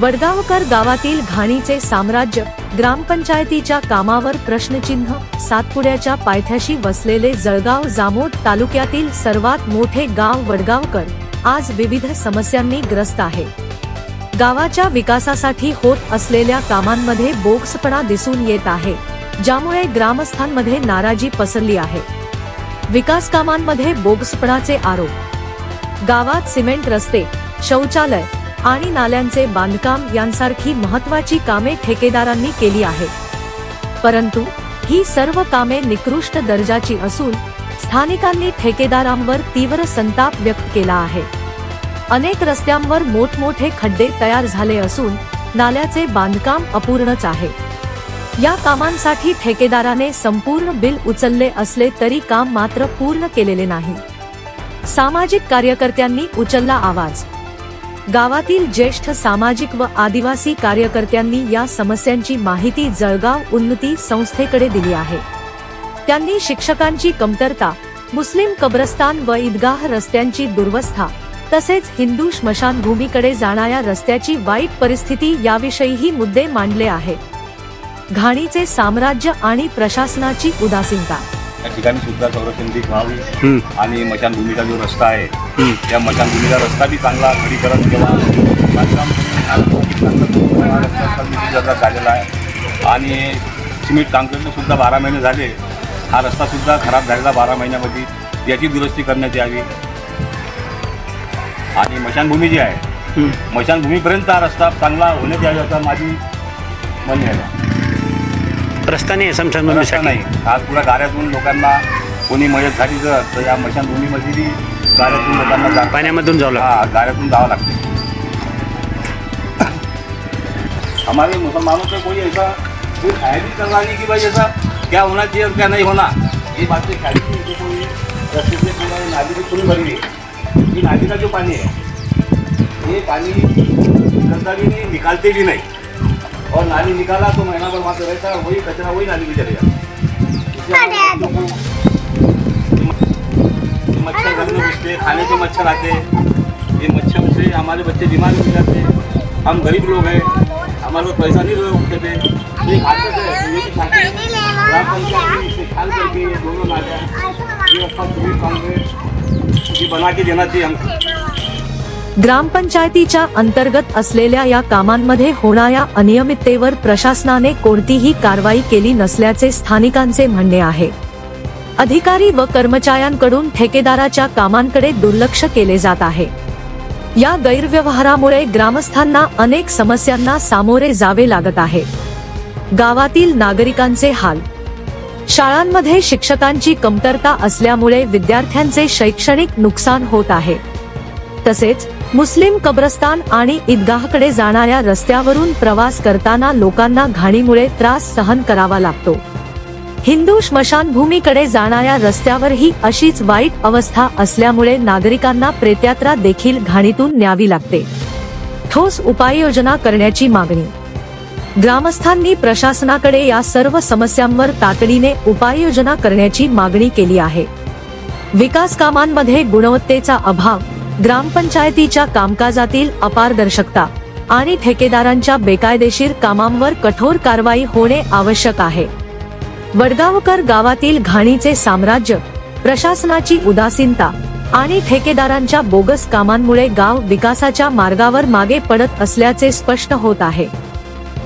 वडगावकर गावातील घाणीचे साम्राज्य ग्रामपंचायतीच्या कामावर प्रश्नचिन्ह सातपुड्याच्या पायथ्याशी वसलेले जळगाव जामोद तालुक्यातील सर्वात मोठे गाव वडगावकर आज विविध समस्यांनी ग्रस्त आहे. गावाच्या विकासासाठी होत असलेल्या कामांमध्ये बोगसपणा दिसून येत आहे ज्यामुळे ग्रामस्थांमध्ये नाराजी पसरली आहे. विकास कामांमध्ये बोगसपणाचे आरोप. गावात सिमेंट रस्ते शौचालय आणि नाल्यांचे बांधकाम यांसारखी महत्वाची कामे ठेकेदारांनी केली आहेत. परंतु ही सर्व कामे निकृष्ट दर्जाची असून स्थानिकांनी ठेकेदारांवर तीव्र संताप व्यक्त केला आहे. अनेक रस्त्यांवर मोठमोठे खड्डे तयार झाले असून नाल्याचे बांधकाम अपूर्णच आहे. या कामांसाठी ठेकेदाराने संपूर्ण बिल उचलले असले तरी काम मात्र पूर्ण केलेले नाही. सामाजिक कार्यकर्त्यांनी उचलला आवाज. गावातील ज्येष्ठ सामाजिक व आदिवासी कार्यकर्त्यांनी या समस्यांची माहिती जळगाव उन्नती संस्थेकडे दिली आहे. त्यांनी शिक्षकांची कमतरता मुस्लिम कब्रस्तान व ईदगाह रस्त्यांची दुर्वस्था तसेच हिंदू स्मशानभूमीकडे जाणाऱ्या रस्त्याची वाईट परिस्थिती याविषयीही मुद्दे मांडले आहेत. घाणीचे साम्राज्य आणि प्रशासनाची उदासीनता या ठिकाणी सुद्धा संरक्षण व्हावी. आणि मशानभूमीचा जो रस्ता आहे त्या मशानभूमीचा रस्ता बी चांगला खडीकरण केला बांधकाम रस्ता झालेला आहे. आणि सिमेंट काँक्रीटने सुद्धा बारा महिने झाले. हा रस्ता सुद्धा खराब झालेला बारा महिन्यामध्ये. याची दुरुस्ती करण्यात यावी. आणि मशानभूमी जी आहे मशानभूमीपर्यंत हा रस्ता चांगला होण्यात यावी असं माझी म्हणणे आहे. रस्ता नाही समशानभूमीसाठी नाही. आज पुढे गाड्यातून लोकांना कोणी मयत झाली जर तर या मशानभूमीमध्ये बी गाड्यातून लोकांना जा पाण्यामधून जावं लागतं. हा गाड्यातून जावं लागते. हमारे मुसलमानों से कोई ऐसा कोई करना नहीं कि भाई ऐसा क्या होना चाहिए और क्या नहीं होना? ये बात खाली कि कोई रस्ते से पूरा नाली भी पूरी भरी है ये नाली का जो पानी है ये पानी गंदा भी नहीं निकालते भी नहीं। और नाली निकाला तो महीना भर वहाँ पे रहता है वही कचरा वही नाली में चलेगा मच्छर घर में घुसते खाने के मच्छर आते। ये मच्छर से हमारे बच्चे बीमार हो जाते हम गरीब लोग हैं हमारे पास पैसा नहीं उठते थे ये खाते थे ये भी खाते हैं। ग्राम पंचायत ने इसे ख्याल करके ये दोनों नालियाँ ये पूरी कांग्रेस ये बना के देना चाहिए हमको। ग्रामपंचायतीच्या अंतर्गत असलेल्या या कामांमध्ये होणाऱ्या अनियमिततेवर प्रशासनाने कोणतीही कारवाई केली नसल्याचे स्थानिकांचे म्हणणे आहे. अधिकारी व कर्मचाऱ्यांकडून ठेकेदाराच्या कामांकडे दुर्लक्ष केले जात आहे. या गैरव्यवहारामुळे ग्रामस्थांना अनेक समस्यांना सामोरे जावे लागत आहे. गावातील नागरिकांचे हाल. शाळांमध्ये शिक्षकांची कमतरता असल्यामुळे विद्यार्थ्यांचे शैक्षणिक नुकसान होत आहे. तसेच मुस्लिम कब्रस्तान आणि ईदगाहकडे जाणाऱ्या रस्त्यावरून प्रवास करताना लोकांना घाणीमुळे त्रास सहन करावा लागतो. हिंदू स्मशानभूमीकडे जाणाऱ्या रस्त्यावरही अशीच वाईट अवस्था असल्यामुळे नागरिकांना प्रेत्यात्रा देखील घाणीतून न्यावी लागते. ठोस उपाययोजना करण्याची मागणी. ग्रामस्थांनी प्रशासनाकडे या सर्व समस्यांवर तातडीने उपाययोजना करण्याची मागणी केली आहे. विकास कामांमध्ये गुणवत्तेचा अभाव ग्रामपंचायतीच्या कामकाजातील अपारदर्शकता आणि ठेकेदारांच्या बेकायदेशीर कामांवर कठोर कारवाई होणे आवश्यक आहे. वडगावकर गावातील घाणीचे साम्राज्य प्रशासनाची उदासीनता आणि ठेकेदारांच्या बोगस कामांमुळे गाव विकासाच्या मार्गावर मागे पडत असल्याचे स्पष्ट होत आहे.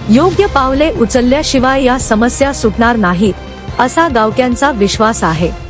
योग्य पावले उचलल्याशिवाय या समस्या सुटणार नाहीत असा गावक्यांचा विश्वास आहे.